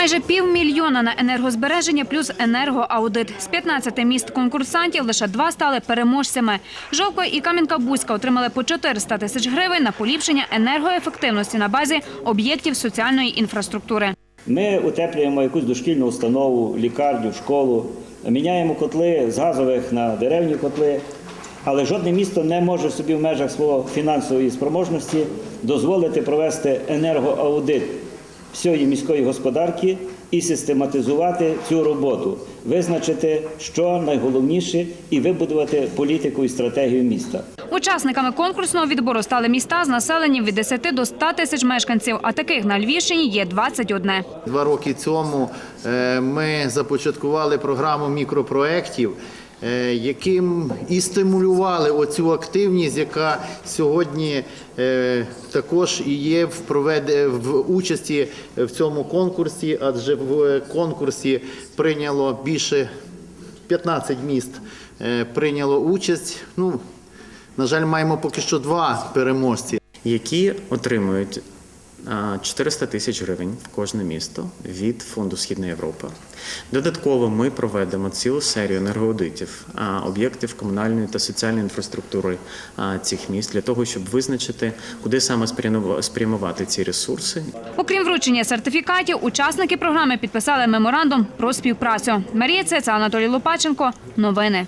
Майже півмільйона на енергозбереження плюс енергоаудит. З 15 міст конкурсантів лише два стали переможцями. Жовко і Кам'янка-Бузька отримали по 400 тисяч гривень на поліпшення енергоефективності на базі об'єктів соціальної інфраструктури. Ми утеплюємо якусь дошкільну установу, лікарню, школу, міняємо котли з газових на деревні котли. Але жодне місто не може собі в межах свого фінансової спроможності дозволити провести енергоаудит всієї міської господарки і систематизувати цю роботу, визначити, що найголовніше, і вибудувати політику і стратегію міста. Учасниками конкурсного відбору стали міста з населенням від 10 до 100 тисяч мешканців, а таких на Львівщині є 21. Два роки цьому е, ми започаткували програму мікропроєктів, яким і стимулювали оцю активність, яка сьогодні е, також і є в провед... в участі в цьому конкурсі, адже в конкурсі прийняло більше 15 міст е, прийняло участь. Ну, на жаль, маємо поки що два переможці. які отримують 400 тисяч гривень в кожне місто від фонду Східна Європа. Додатково ми проведемо цілу серію енергоаудитів об'єктів комунальної та соціальної інфраструктури цих міст для того, щоб визначити, куди саме спрямува- спрямувати ці ресурси Окрім вручення сертифікатів, учасники програми підписали меморандум про співпрацю. Марія Цеца, Анатолій Лопаченко. Новини.